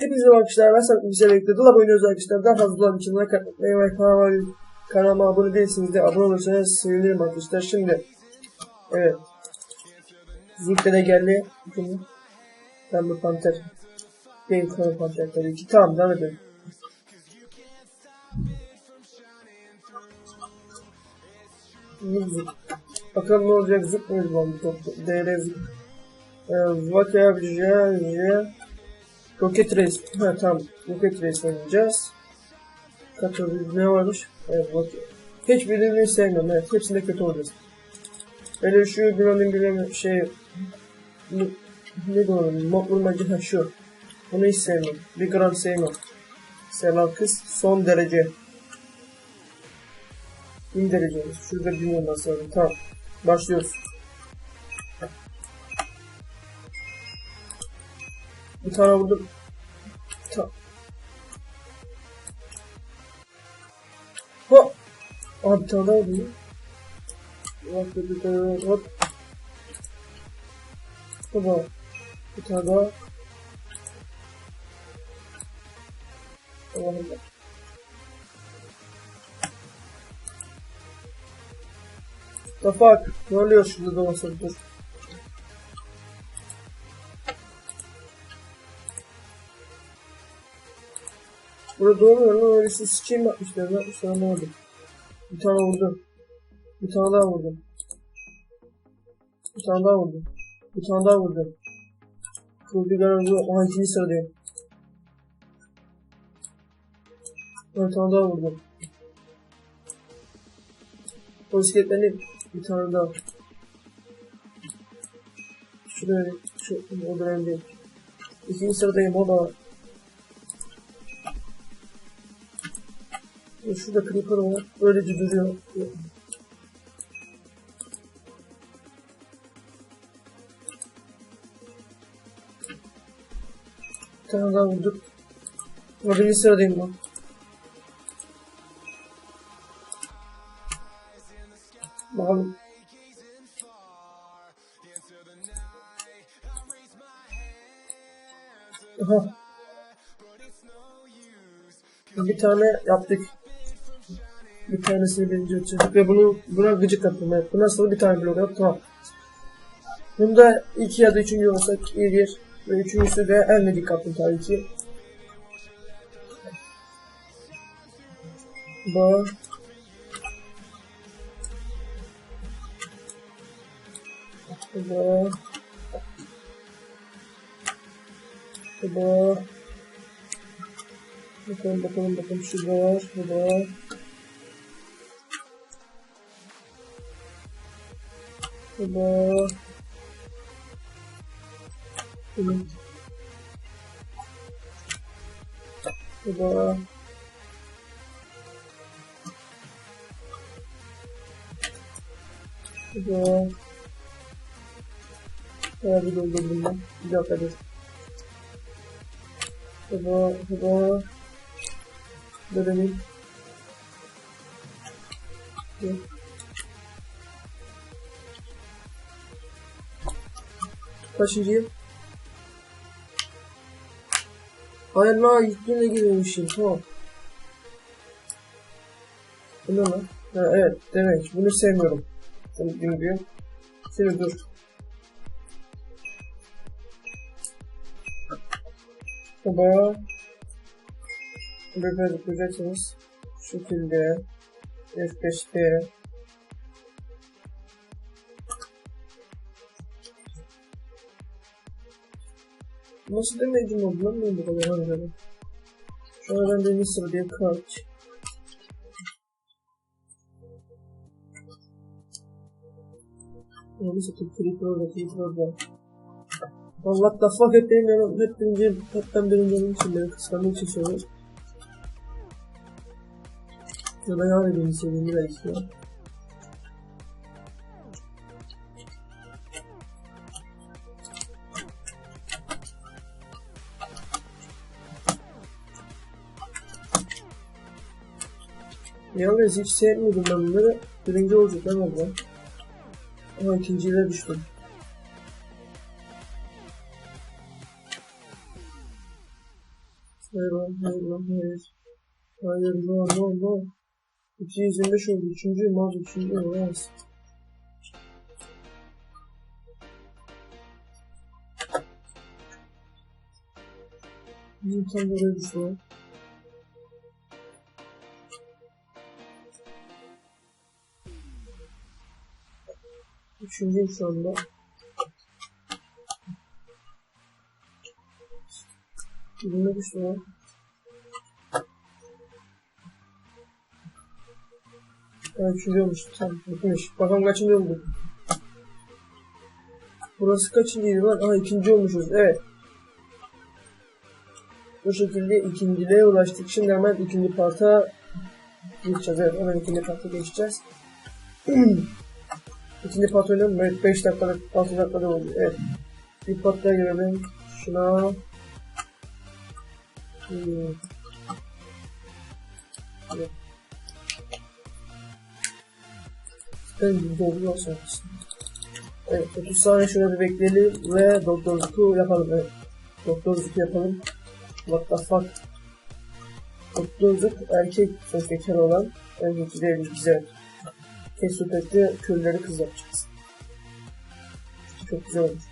Hepinize arkadaşlar. Ben Sarp Bilgisayar birlikte Dolap oynuyoruz arkadaşlar. Daha fazla dolap için like atmayı kanalıma, abone değilseniz de abone olursanız sevinirim arkadaşlar. Şimdi evet. Zink'te de geldi. Bakın. Pembe Panter. Benim kanım Panter tabii ki. Tamam devam edelim. Zıp. Bakalım ne olacak zıp lan bu topta? DR zıp. Ee, Vaka Vijaya Rocket Race. Ha tamam. Rocket Race oynayacağız. Katıl ne varmış? Evet. Hiçbirini sevmiyorum. Evet hepsinde kötü olacağız. Böyle şu Gran'ın bir şey ne, diyorum? Mob vurmacı ha şu. Bunu hiç sevmiyorum. Bir gram sevmem. Selam kız. Son derece. Bin derece olmuş. Şurada bin olması lazım. Tamam. Başlıyoruz. Bir tane vurdum. Ta Hop. Abi bir tane daha vurdum. Hop bir tane daha hop. Hoppa. Bir tane daha. Allah'ım. The fuck? Ne oluyor şurada dolaşıp dur. Burada doğmuyor lan öylesi sikeyim yapmışlar. Ne yapmışlar oldu? Bir tane vurdum. Bir tane daha vurdum. Bir tane daha vurdum. Bir tane daha vurdum. Kıldı garajı. Aha ikinci sıradayım. Bir tane daha vurdum. Polisletlerini bir tane daha. Şuraya, şu, o dönemde. İkinci sıradayım o da. E, Şurada creeper var. Böylece duruyor. Bir tane daha vurduk. Ama birinci sıradayım ben. Bakalım. Aha. Bir tane yaptık. Bir tanesini birinci uçurduk ve bunu buna gıcık yaptım. Evet. Bu nasıl bir tane blok yap tamam. Bunda iki ya da üçüncü olsak iyi bir ve üçüncüsü de elmedik yaptım tabii ki. Bu. Bu. Bu. Bakalım bakalım bakalım şu var, bu var. Bu da. Bu da. Bayağı bir doldurdum ben. Bir dakika dur. Bu da. Bu da. Dönelim. Kaçıncıyım? Hayır la yüklüğüne girmemişim tamam. Bu ne lan? Ha, evet demek bunu sevmiyorum. Bunu bilmiyorum. Şimdi dur. Baba. Böyle yapacaksınız. Şu şekilde. F5'te. Nasıl demedim o bulamıyorum bu kadar. Şu an ben birinci sıradayım kaç. Onu satayım creeper orada creeper orada. Allah the fuck hep benim yanım hep birinci hep ben birinci yanım için beni kıskandığı için söylüyor. Ya da yani birinci sevdiğimi belki ya. Yalnız hiç sevmiyordum ben bunları. Birinci olacaklar valla. Ama ikinciyle düştüm. Hayır lan, hayır lan, hayır. Hayır no no no. 225 oldu. Üçüncüyüm abi. Üçüncü olamaz. Niye tam Üçüncüyüm şu anda. Düştü lan. Ha, üçüncü olmuş. Tamam, bitmiş. Bakalım kaçıncı oldu. Burası kaçıncıydı lan? Aha ikinci olmuşuz. Evet. Bu şekilde ikinciliğe ulaştık. Şimdi hemen ikinci parta geçeceğiz. Evet hemen ikinci parta geçeceğiz. ikinci. Evet 5 dakikada 6 dakikada oldu. Evet. Bir part daha girelim. Şuna. Hmm. Evet. Ben sonrasında. Evet 30 saniye şöyle bir bekleyelim ve doktorluk yapalım. Evet. Doktorluk yapalım. What the fuck? Doktorluk erkek söz bekar olan erkek değil güzel. Kesupet'te kölleri kız yapacağız. Çok güzel olmuş.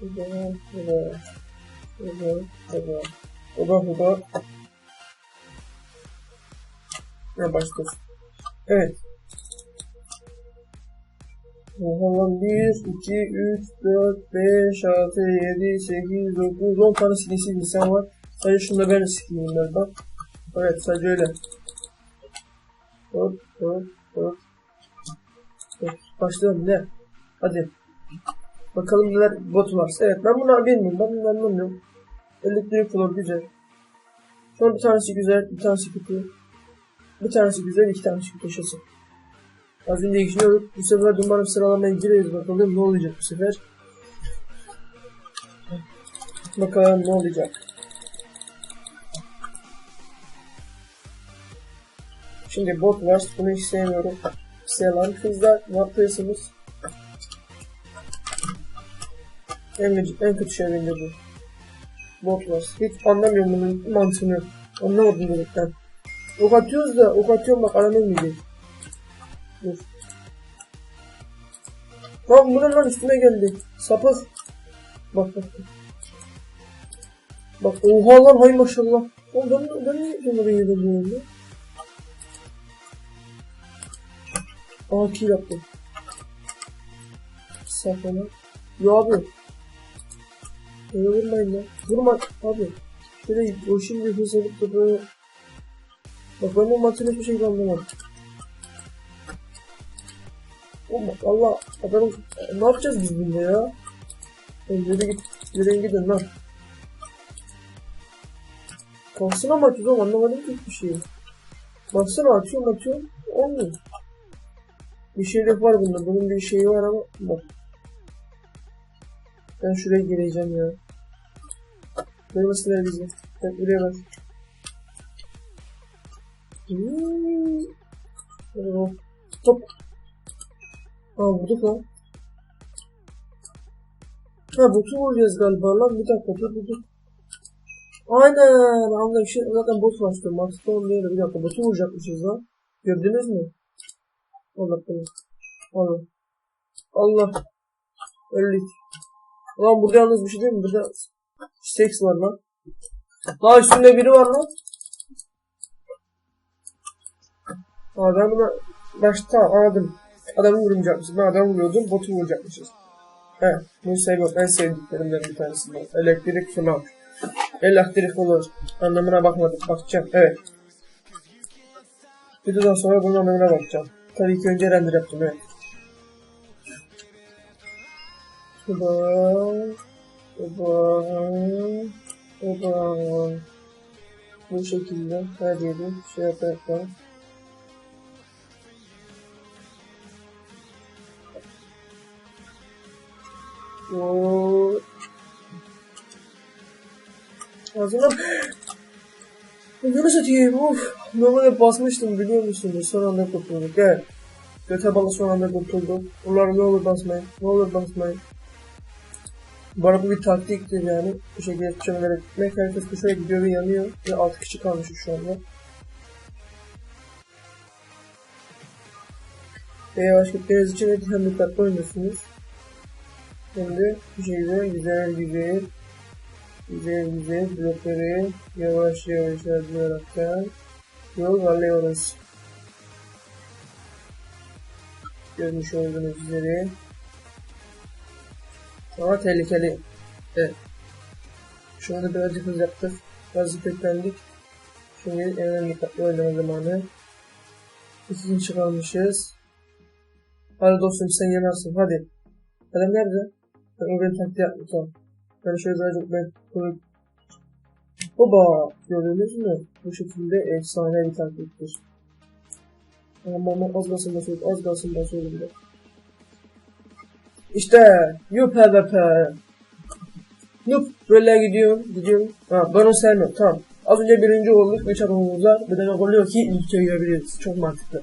Huda, huda, huda, huda, huda, huda. Ne başlıyoruz? Evet. Lan 1, 2, 3, 4, 5, 6, 7, 8, 9, 10 tane silisiz insan var. Sadece şunda ben sikiyim bak. Evet sadece öyle. Hop hop hop. Evet, başlayalım ne? Hadi. Bakalım neler bot var. Evet ben bunu bilmiyorum. Ben bunu anlamıyorum. Elektrik flor güzel. Şu bir tanesi güzel, bir tanesi kötü. Bir tanesi güzel, iki tanesi kötü yaşasın. Az önce düşünüyorduk. Bu sefer umarım sıralamaya gireriz. Bakalım ne olacak bu sefer. Bakalım ne olacak. Şimdi bot var. Bunu hiç sevmiyorum. Selam kızlar. Ne yapıyorsunuz? En, en kötü şey bence bu. Bot var. Hiç anlamıyorum bunun mantığını. Anlamadım dedikten. Ok atıyoruz da ok atıyorum bak aranılmayacak. Dur. Lan bu ne lan üstüme geldi. Sapık. Bak. Bak, bak oha lan hay maşallah. Oğlum ben, ben niye bunları yedim bu oyunda? Aa kill yaptım. Saklama. Ya abi. Öyle vurmayın lan. Vurma abi. Şöyle o şimdi hız alıp da böyle. Bak ben bu maçın hiçbir şey anlamadım. Oğlum bak Allah adamım ne yapacağız biz bunda ya? Oğlum yürü git yürüyün gidin lan. Kalsın ama oğlum anlamadım ki hiçbir şeyi. Baksana atıyorum atıyorum olmuyor. Bir şeylik var bunda bunun bir şeyi var ama bak. Ben şuraya gireceğim ya. Görmesinler bizi. Bak buraya bak. Hmm. Top. Ha vurduk lan. Ha botu vuracağız galiba lan. Bir dakika dur dur dur. Aynen. Anladım. Şey, zaten bot bastı. Maxton değil. Bir dakika botu vuracakmışız lan. Gördünüz mü? Allah Allah. Allah. Allah. Öldük. Lan burada yalnız bir şey değil mi? Burada seks var lan. Daha üstünde biri var lan. Aa ben buna başta anladım. Adamı vurmayacakmışız. Ben adamı vuruyordum, botu vuracakmışız. He, bunu seviyorum. En sevdiklerimden bir tanesi. bu. Elektrik falan. Elektrik olur. Anlamına bakmadım. Bakacağım. Evet. Videodan sonra bunun anlamına bakacağım. Tabii ki önce render yaptım. Evet. Şurada. Şurada. Şurada. Bu şekilde her yeri şey yaparak Oo. Ağzına... Bunu satayım of. Normalde basmıştım biliyor musunuz? Son anda kurtulduk. Gel. Göte balı son anda kurtuldu. Ulan ne olur basmayın. Ne olur basmayın. Bu arada bu bir taktiktir yani. Bu şekilde çömelerek gitmek. Herkes koşarak gidiyor ve yanıyor. Ve 6 kişi kalmış şu anda. Ve yavaş gittiğiniz için hem dikkatli oynuyorsunuz. Hem bu şekilde güzel güzel güzel blokları yavaş yavaş harcayaraktan yol alıyoruz. Görmüş olduğunuz üzere. Ama tehlikeli. Evet. Şu anda birazcık hız yaptık. Biraz yüklendik. Şimdi en önemli dikkatli oynama zamanı. İkinci çıkarmışız. Hadi dostum sen yemezsin hadi. Adam nerede? Ben o benim taktiği yaptım Ben şöyle birazcık ben koyup Oba! Gördünüz mü? Bu şekilde efsane bir taktiktir. Ama ama az kalsın basıyordum, az kalsın basıyordum da. İşte yup PvP. Yup böyle gidiyorum, gidiyorum. Ha ben onu sevmiyorum, tamam. Az önce birinci olduk, 3 adamımız var. Bir demek oluyor ki ilke girebiliriz. Çok mantıklı.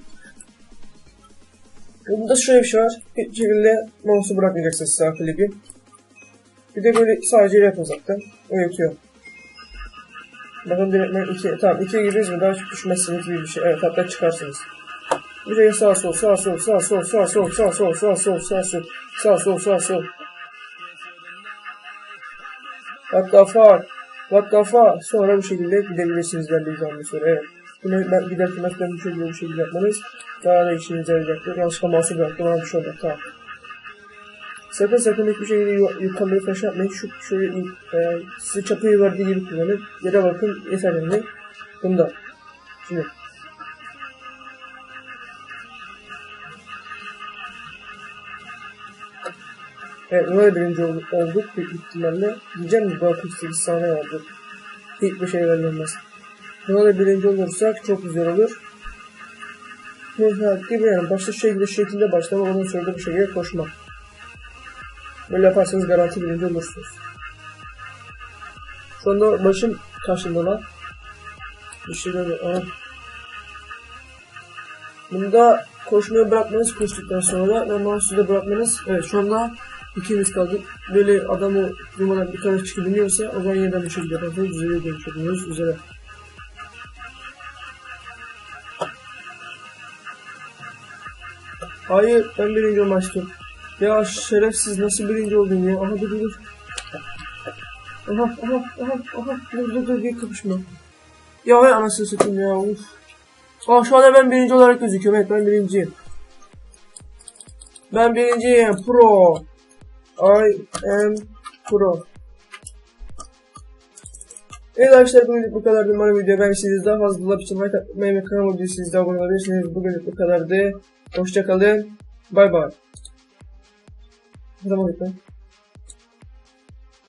Burada şöyle bir şey var. Bir şekilde mouse'u bırakmayacaksınız sağ klibi. Bir de böyle sadece yapın zaten. O yetiyor. Bakın direktmen 2. Tamam 2'ye gireriz mi? Daha çok düşmezsiniz gibi bir şey. Evet hatta çıkarsınız. Bir de sağ sol sağ sol sağ sol sağ sol sağ sol sağ sol sağ sol sağ sol sağ sol. What the fuck? What the fuck? Sonra bu şekilde gidebilirsiniz ben de izahını sonra. Evet. Bunu ben giderken ben bu şekilde bu şekilde yapmanız daha da işinize yarayacaktır. Yanlışlıkla mouse'u bıraktım ama bir şey oldu. Tamam. Sakın sakın hiçbir yu- yukarıya taş yapmayın. Şu şöyle e, size çapıyı verdiği gibi kullanın. Yere bakın yeter yani. Bunda. Şimdi. Evet, böyle birinci olduk, olduk büyük ihtimalle. Diyeceğim mi? Daha 48 saniye vardı. Hiçbir şey verilmez. Böyle birinci olursak çok güzel olur. Neyse, gibi yani başta şekilde, şekilde başlama, ondan sonra da bu şekilde koşmak. Böyle yaparsanız garanti birinci olursunuz. Şu anda başım taşındı lan. Bir şeyler aha. Bunda koşmayı bırakmanız koştuktan sonra ve mouse'u da bırakmanız evet şu anda ikimiz kaldık. Böyle adamı durmadan bir tane çıkabiliyorsa o zaman yeniden bu şekilde yaparsanız düzeye dönüşebiliyoruz üzere. Hayır ben birinci olmuştum. Ya şerefsiz nasıl birinci oldun ya? Aha dur dur. Aha aha aha aha dur dur dur bir kapışma. Ya hay anasını satayım ya uf. Aa şu anda ben birinci olarak gözüküyorum evet ben birinciyim. Ben birinciyim pro. I am pro. Evet arkadaşlar bugünlük bu kadardı. Umarım video beğenmişsiniz. Daha fazla laf için like atmayı ve kanalıma abone olabilirsiniz. Bugünlük bu kadardı. Hoşçakalın. Bay bay. Era bonito.